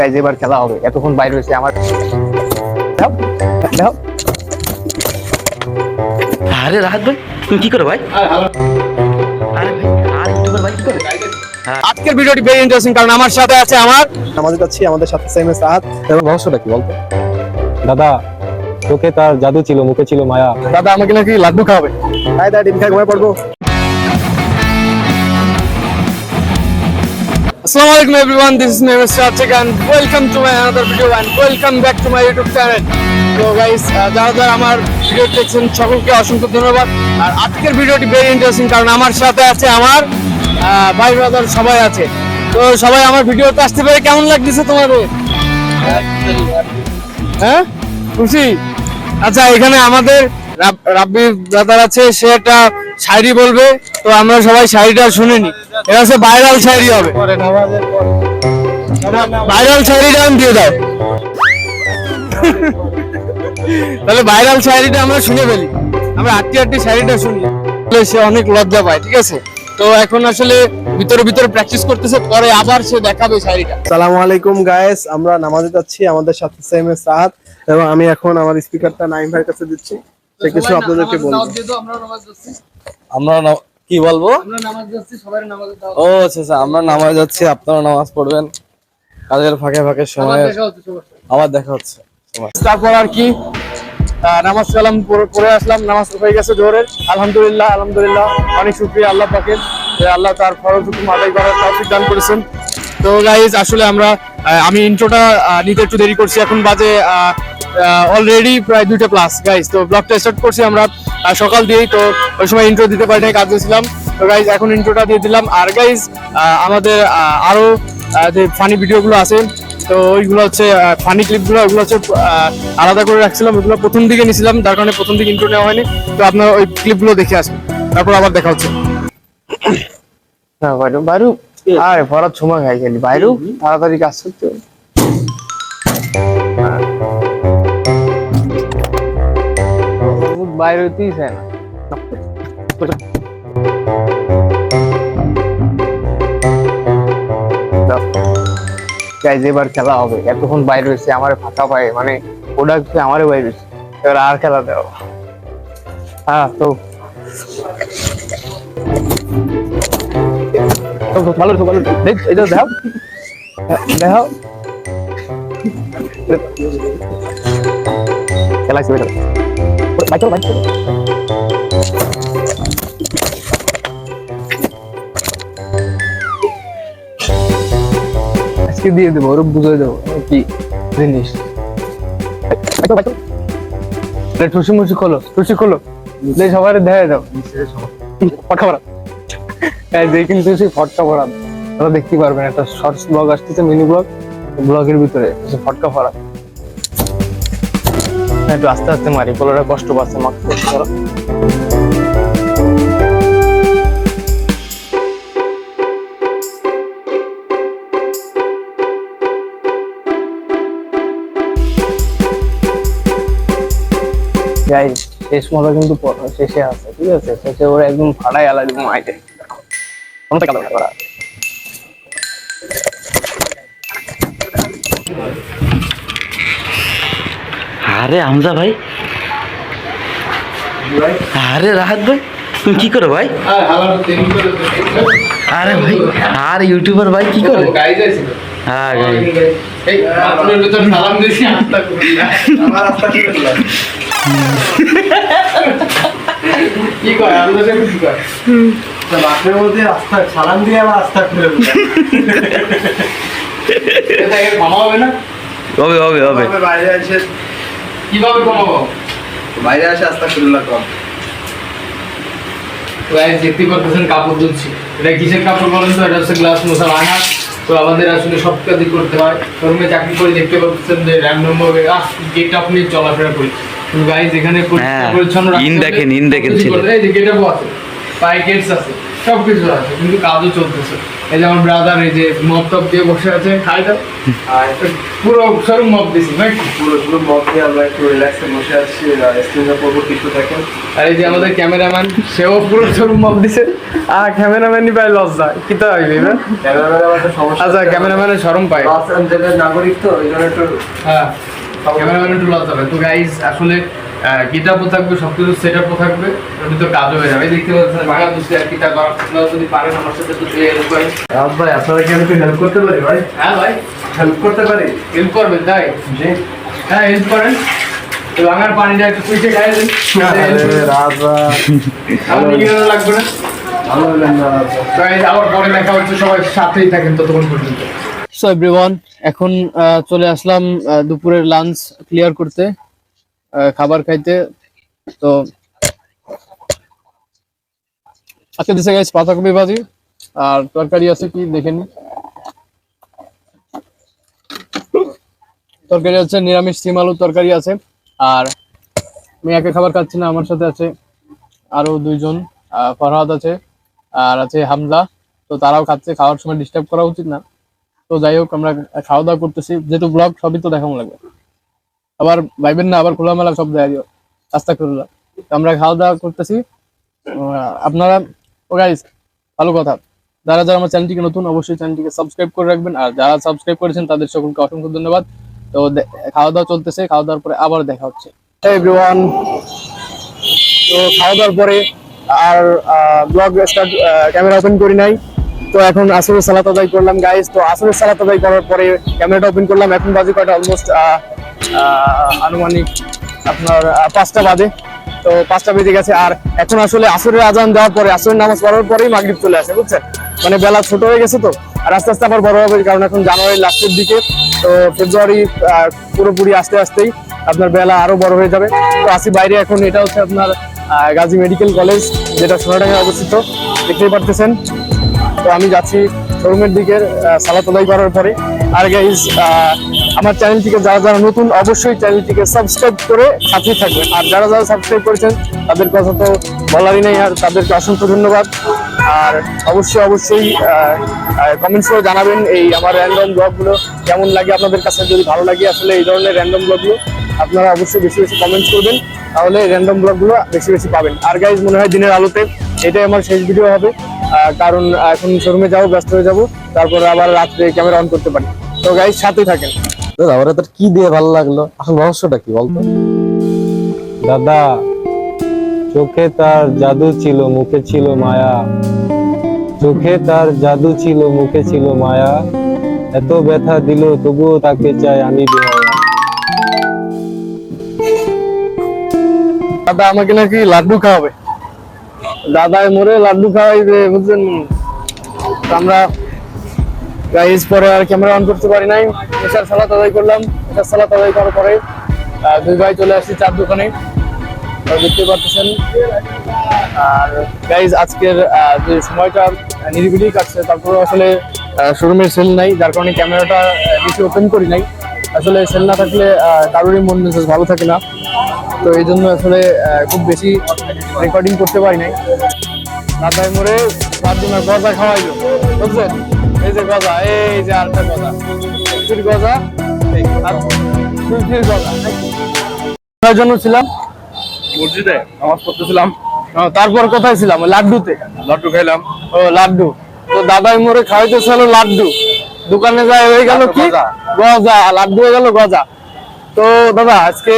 Guys এবার খেলা হবে। এতক্ষণ বাইরে হয়েছে আমার। আরে রাহাত ভাই তুমি কি করো ভাই? আরে ভাই আর ইউটিউবার ভাই কি করে? আজকের ভিডিওটি ভেরি ইন্টারেস্টিং কারণ আমার সাথে আছে আমার আমাদের যাচ্ছি আমাদের সাথে সেম এস রাহাত। এবার রহস্যটা কি বলতো? দাদা চোখে তার জাদু ছিল মুখে ছিল মায়া। দাদা আমাকে নাকি লাড্ডু খাওয়াবে। হাই দা ডিম খাই ঘুমায় পড়ব। Assalamu alaikum everyone, this is Mehmet Shahchik and welcome to my another video and welcome back to my YouTube channel. তো গাইস যারা যারা আমার ভিডিও দেখছেন সকলকে অসংখ্য ধন্যবাদ। আর আজকের ভিডিওটি ভেরি ইন্টারেস্টিং কারণ আমার সাথে আছে আমার ভাই ব্রাদার সবাই আছে। তো সবাই আমার ভিডিওতে আসতে পেরে কেমন লাগতেছে তোমাদের? হ্যাঁ? খুশি? আচ্ছা এখানে আমাদের রাব- রাব্বি ব্রাদার আছে সে একটা শায়রি বলবে। তো আমরা সবাই শাড়িটা শায়রিটা শুনিনি এটা হচ্ছে ভাইরাল শায়রি হবে। ভাইরাল শায়রিটা আমি দিয়ে দাও। তাহলে ভাইরাল শায়রিটা আমরা শুনে ফেলি। আমরা আটটি আটটি শায়রিটা শুনি। তাহলে সে অনেক লজ্জা পায় ঠিক আছে? তো এখন আসলে ভিতরে ভিতরে প্র্যাকটিস করতেছে পরে আবার সে দেখাবে শায়রিটা সালামু আলাইকুম গায়েস আমরা নামাজে যাচ্ছি আমাদের সাথে সেম এস রাহাত এবং আমি এখন আমার স্পিকারটা নাইম ভাইয়ের কাছে দিচ্ছি। সে কিছু আপনাদেরকে বলব আমরা কি বলব? ও আচ্ছা আচ্ছা আমরা নামাজ যাচ্ছি আপনারা নামাজ পড়বেন। কাজের ফাঁকে ফাঁকে সময়। আবার দেখা হচ্ছে তারপর আর কি? আহ, নামাজ কালাম পড়ে আসলাম নামাজ হয়ে গেছে জোহরের। আলহামদুলিল্লাহ আলহামদুলিল্লাহ অনেক শুক্রিয়া আল্লাহ পাকের। যে আল্লাহ তার ফরজ হুকুম আদায় করার তৌফিক দান করেছেন। তো গাইজ আসলে আমরা আমি ইন্ট্রোটা নিতে একটু দেরি করছি। এখন বাজে অলরেডি প্রায় দুইটা প্লাস গাইজ তো ব্লগটা স্টার্ট করছি আমরা সকাল দিয়েই তো ওই সময় ইন্ট্রো দিতে পারি নাই কাজে ছিলাম। তো গাইজ এখন ইন্ট্রোটা দিয়ে দিলাম। আর গাইজ আমাদের আহ, আরও যে ফানি ভিডিওগুলো আছে তো ওইগুলো হচ্ছে ফানি ক্লিপগুলো ওগুলো হচ্ছে আলাদা করে রাখছিলাম। ওইগুলো প্রথম দিকে নিয়েছিলাম যার কারণে প্রথম দিকে ইন্ট্রো নেওয়া হয়নি। তো আপনার ওই ক্লিপগুলো দেখে আসবেন তারপর আবার দেখা হচ্ছে। না বাইরু বাইরু। আরে ভরাত সময় খাই গেলি বাইরু তাড়াতাড়ি কাজ করতে হবে। বাইরে হইতেই চায় না গাইজ এবার খেলা হবে। এতক্ষণ বাইরে হয়েছে, আমার ফাঁকা পায়ে মানে ওটা একটু আমারে বাইরে হয়েছে। এবার আর খেলা দেওয়া হ্যাঁ তো। ভালো ভালো। দেখ, এটা দেখাও। দেখাও। আছে বাইক বাইক আজকে দিয়ে দেবো বুঝে দেবো কি জিনিস। টুসি মুসি খোলো টুসি খোলো। সবার দেখা দাও। ফটকা ভরা হ্যাঁ যে কিন্তু সেই ফটকা ভরা তোরা দেখতে পারবেন একটা শর্টস ব্লগ আসতেছে মিনি ব্লগ ব্লগের ভিতরে ফটকা ভরা হ্যাঁ, একটু আস্তে আস্তে মারি পোলোটা কষ্ট পাচ্ছে মাকে কষ্ট শেষ মজা কিন্তু শেষে আছে ঠিক আছে? শেষে ওরা একদম ফাড়াই আলাদা মাইটে কোনো টাকা দরকার আরে হামজা ভাই। আরে রাহাত ভাই তুমি কি করো ভাই? আরে ভাই আর ইউটিউবার ভাই কি করে? হ্যাঁ সালাম দিয়ে আবার রাস্তা খুলে হবে হবে। হবে বাইরে এসে কীভাবে কমাবো? বাইরে এসে রাস্তা খুলে লাগলাম গাইস দেখতে পাচ্ছেন কাপড় ধুচ্ছি এটা কিসের কাপড় বলেন তো? এটা হচ্ছে গ্লাস মোছা আনা তো আমাদের আসলে সব কাজই করতে হয়। রুমে চাকরি করে দেখতে পাচ্ছেন যে র্যান্ডম ভাবে আহ গেট আপ নিয়ে চলাফেরা করি। গাইস এখানে পরিষ্কার হ্যাঁ, পরিচ্ছন্ন রাখতে ইন দেখেন, ইন দেখেন। এই যে গেট আপ আছে পায়ে গেটস আছে সবকিছু আছে কিন্তু কাজও চলতেছে। এই যে আমার ব্রাদার এই যে মপ টপ দিয়ে বসে আছে খাইটা আর পুরো শোরুম মপ দিছি নাকি পুরো পুরো মত দিয়ে আমরা একটু রিল্যাক্সে বসে আছি স্ক্রিনের কিছু দেখেন আর এই যে আমাদের ক্যামেরাম্যান সেও পুরো শোরুম মপ দিছে। আর ক্যামেরাম্যানই পায় লজ্জা কি তো হইবে না? ক্যামেরাম্যানের আমার সমস্যা আচ্ছা ক্যামেরাম্যানের শরম পায়। লস অ্যাঞ্জেলের নাগরিক তো এই জন্য একটু হ্যাঁ ক্যামেরাম্যান একটু লজ্জা পায়। তো গাইজ আসলে গিটারও থাকবে সব কিছু সেট আপও থাকবে। ওর ভিতর কাজও হয়ে যাবে। এই দেখতে পাচ্ছেন বাংলা দুষ্টি আর করা আপনারা যদি পারেন আমার সাথে একটু হেল্প করেন। রাজ ভাই আপনারা কি একটু হেল্প করতে পারি ভাই। হ্যাঁ ভাই। হেল্প করতে পারি? হেল্প করবেন তাই? জি। হ্যাঁ হেল্প করেন। তো বাংলার পানিটা একটু সুইচে খাইয়ে দেন। রাজ নিগেরও লাগবে না। ভালো হলেন আবার পরে দেখা হচ্ছে সবাই সাথেই থাকেন ততক্ষণ পর্যন্ত। সো এভরিওয়ান এখন আহ, চলে আসলাম আহ, দুপুরের লাঞ্চ ক্লিয়ার করতে। খাবার খাইতে। তো আজকে দিছে গেছে পাতাকপি ভাজি। আর তরকারি আছে কি দেখে নি। তরকারি আছে নিরামিষ সিম আলুর তরকারি আছে। আর আমি একা খাবার খাচ্ছি না, আমার সাথে আছে আরও দুইজন। ফরহাদ আছে আর আছে হামলা তো তারাও খাচ্ছে, খাওয়ার সময় ডিস্টার্ব করা উচিত না। তো যাই হোক, আমরা খাওয়া দাওয়া করতেছি। যেহেতু ব্লগ সবই তো দেখানো লাগবে। আবার ভাইবেন না, আবার খোলামেলা সব দেখা দিও। করলা আমরা খাওয়া দাওয়া করতেছি। আপনারা, ও গাইস ভালো কথা। যারা যারা আমার চ্যানেলটিকে নতুন, অবশ্যই চ্যানেলটিকে সাবস্ক্রাইব করে রাখবেন। আর যারা সাবস্ক্রাইব করেছেন তাদের সকলকে অসংখ্য ধন্যবাদ। তো খাওয়া দাওয়া চলতেছে। খাওয়া দাওয়ার পরে আবার দেখা হচ্ছে। এভরিওয়ান তো খাওয়া দাওয়ার পরে আর ব্লগ স্টার্ট ক্যামেরা ওপেন করি নাই। তো এখন আসরের সালাত আদায় করলাম গাইস তো আসরের সালাত আদায় করার পরে ক্যামেরাটা ওপেন করলাম। এখন বাজে কয়টা? অলমোস্ট আনুমানিক আপনার পাঁচটা বাজে। তো পাঁচটা বেজে গেছে। আর এখন আসলে আসরের আজান দেওয়ার পরে আসরের নামাজ পড়ার পরেই মাগরিব চলে আসে বুঝছেন? মানে বেলা ছোট হয়ে গেছে তো। আর আস্তে আস্তে আবার বড় হবে কারণ এখন জানুয়ারির লাস্টের দিকে। তো ফেব্রুয়ারি পুরোপুরি আস্তে আস্তেই আপনার বেলা আরও বড় হয়ে যাবে। তো আসি বাইরে এখন এটা হচ্ছে আপনার গাজী মেডিকেল কলেজ যেটা সোনাডাঙ্গায় অবস্থিত। দেখতেই পারতেছেন। তো আমি যাচ্ছি শোরুমের দিকে আহ, সালাত আদায় করার পরে। আর গাইজ আমার চ্যানেলটিকে যারা যারা নতুন, অবশ্যই চ্যানেলটিকে সাবস্ক্রাইব করে সাথেই থাকবেন। আর যারা যারা সাবস্ক্রাইব করেছেন, তাদের কথা তো বলারই নেই, আর তাদেরকে অসংখ্য ধন্যবাদ। আর অবশ্যই অবশ্যই কমেন্টস করে জানাবেন এই আমার র্যান্ডম ব্লগগুলো কেমন লাগে আপনাদের কাছে, যদি ভালো লাগে আসলে এই ধরনের র্যান্ডম ব্লগগুলো আপনারা অবশ্যই বেশি বেশি কমেন্টস করবেন, তাহলে র্যান্ডম ব্লগগুলো বেশি বেশি পাবেন। আর গাইজ মনে হয় দিনের আলোতে এটাই আমার শেষ ভিডিও হবে। কারণ এখন শোরুমে যাব, ব্যস্ত হয়ে যাব, তারপরে আবার রাত্রে ক্যামেরা অন করতে পারি। তো গাইজ সাথে থাকেন। দাদা ওরা তোর কি দিয়ে ভালো লাগল? আসল রহস্যটা কি বলতো? দাদা চোখে তার জাদু ছিল মুখে ছিল মায়া। চোখে তার জাদু ছিল মুখে ছিল মায়া। এত ব্যথা দিল তবুও তাকে চাই আমি দাদা আমাকে নাকি লাড্ডু খাওয়াবে। দাদায় মরে লাড্ডু খাওয়াইবে বুঝছেন? আমরা গাইজ পরে আর ক্যামেরা অন করতে পারি নাই। এসার সালাত আদায় করলাম। এসার সালাত আদায় করার পরে দুই ভাই চলে আসছি চার দোকানে। দেখতে পাচ্ছেন আর গাইজ আজকের যে সময়টা নিরিবিলি কাটছে তারপরে আসলে শোরুমের সেল নাই, যার কারণে ক্যামেরাটা বেশি ওপেন করি নাই। আসলে সেল না থাকলে কারোরই মন মেজাজ ভালো থাকে না। তো এই জন্য আসলে খুব বেশি রেকর্ডিং করতে পারি নাই। রাতায় মোড়ে চারজনের গজা খাওয়াইলো বুঝছেন? এই যে গজা এই যে আরেকটা গজা। কুলফির গজা আর কুলফির গজা। জন্য ছিলাম? মসজিদে। নামাজ পড়তেছিলাম। তারপর কোথায় ছিলাম? লাড্ডুতে। লাড্ডু খাইলাম। ও লাড্ডু। তো দাদাই মোড়ে খাওয়াইতেছিল লাড্ডু। দোকানে যায় হয়ে গেল কি? গজা। গজা লাড্ডু হয়ে গেল গজা। তো দাদা আজকে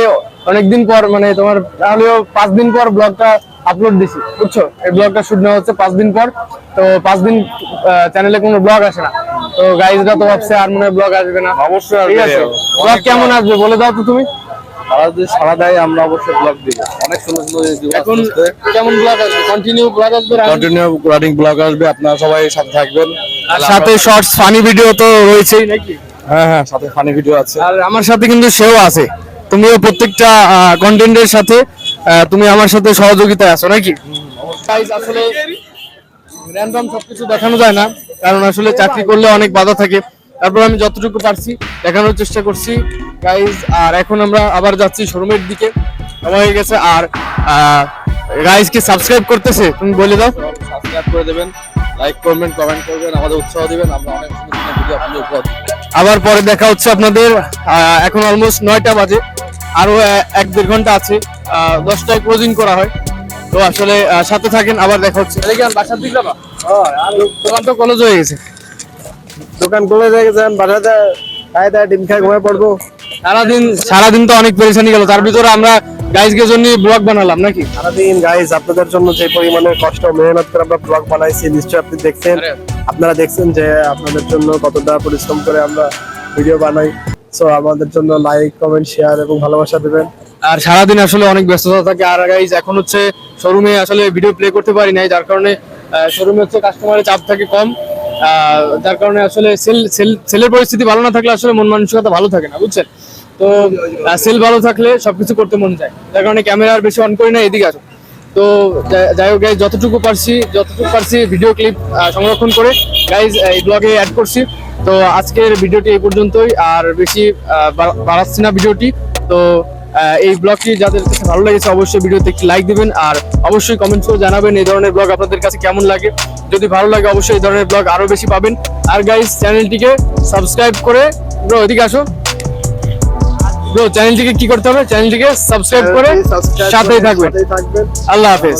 অনেকদিন পর মানে তোমার তাহলেও পাঁচ দিন পর ব্লগটা আপলোড দিছি বুঝছ? এই ব্লগটা শুট নেওয়া হচ্ছে পাঁচ দিন পর। তো পাঁচ দিন চ্যানেলে কোনো ব্লগ আসে না। তো গাইজরা তো ভাবছে আর মনে হয় ব্লগ আসবে না। অবশ্যই ঠিক আছে ব্লগ কেমন আসবে বলে দাও তো তুমি। তারা যদি সারা দেয় আমরা অবশ্যই ব্লগ দিব। অনেক সুন্দর সুন্দর এখন কেমন ব্লগ আসবে? কন্টিনিউ ব্লগ আসবে কন্টিনিউ রানিং ব্লগ আসবে আপনারা সবাই সাথে থাকবেন। আর সাথে শর্টস ফানি ভিডিও তো রয়েছেই নাকি? হ্যাঁ হ্যাঁ সাথে ফানি ভিডিও আছে। আর আমার সাথে কিন্তু সেও আছে। তুমিও প্রত্যেকটা কন্টেন্টের সাথে তুমি আমার সাথে সহযোগিতায় আছো নাকি? আসলে র্যান্ডম সবকিছু দেখানো যায় না কারণ আসলে চাকরি করলে অনেক বাধা থাকে। তারপর আমি যতটুকু পারছি দেখানোর চেষ্টা করছি। গাইজ আর এখন আমরা আবার যাচ্ছি শোরুমের দিকে। সময় হয়ে গেছে আর গাইস কি সাবস্ক্রাইব করতেছে তুমি বলে দাও। সাবস্ক্রাইব করে দেবেন লাইক করবেন কমেন্ট করবেন আমাদের উৎসাহ দিবেন। আমরা অনেক সুন্দর সুন্দর ভিডিও আপনাদের উপহার আবার পরে দেখা হচ্ছে আপনাদের এখন অলমোস্ট নয়টা বাজে আরও আহ, এক দেড় ঘণ্টা আছে। দশটায় ক্লোজিং করা হয়। তো আসলে সাথে থাকেন আবার দেখা হচ্ছে। বাসার দিক যাবা? দোকান তো কলেজ হয়ে গেছে। দোকান খুলে রেখেছেন বাসাতে খাই দায় ডিম খাই ঘুমায় পড়ব। সারাদিন সারাদিন তো অনেক পেরেশানি গেল। তার ভিতরে আমরা গাইজকে জন্য ব্লগ বানালাম নাকি? সারাদিন গাইজ আপনাদের জন্য যে পরিমাণে কষ্ট মেহনত করে আমরা ব্লগ বানাইছি নিশ্চয়ই আপনি দেখছেন। আপনারা দেখছেন যে আপনাদের জন্য কতটা পরিশ্রম করে আমরা ভিডিও বানাই। সো আমাদের জন্য লাইক কমেন্ট শেয়ার এবং ভালোবাসা দেবেন। আর সারাদিন আসলে অনেক ব্যস্ততা থাকে। আর গাইজ এখন হচ্ছে শোরুমে আসলে ভিডিও প্লে করতে পারি নাই, যার কারণে শোরুমে হচ্ছে কাস্টমারের চাপ থাকে কম। যার কারণে আসলে সেল সেল সেলের পরিস্থিতি ভালো না থাকলে আসলে মন মানসিকতা ভালো থাকে না, বুঝছেন? তো সেল ভালো থাকলে সবকিছু করতে মন যায়। যার কারণে ক্যামেরা আর বেশি অন করি না, এদিকে আসো তো যাই হোক গাইজ যতটুকু পারছি যতটুকু পারছি ভিডিও ক্লিপ সংরক্ষণ করে গাইজ এই ব্লগে অ্যাড করছি। তো আজকের ভিডিওটি এই পর্যন্তই। আর বেশি বাড়াচ্ছি না ভিডিওটি। তো এই ব্লগটি যাদের কাছে ভালো লেগেছে অবশ্যই ভিডিওতে একটি লাইক দিবেন। আর অবশ্যই কমেন্টস করে জানাবেন এই ধরনের ব্লগ আপনাদের কাছে কেমন লাগে। যদি ভালো লাগে অবশ্যই এই ধরনের ব্লগ আরও বেশি পাবেন। আর গাইজ চ্যানেলটিকে সাবস্ক্রাইব করে ব্রো এদিকে আসো। ব্রো চ্যানেলটিকে কি করতে হবে? চ্যানেলটিকে সাবস্ক্রাইব করে সাথেই থাকবেন। আল্লাহ হাফেজ।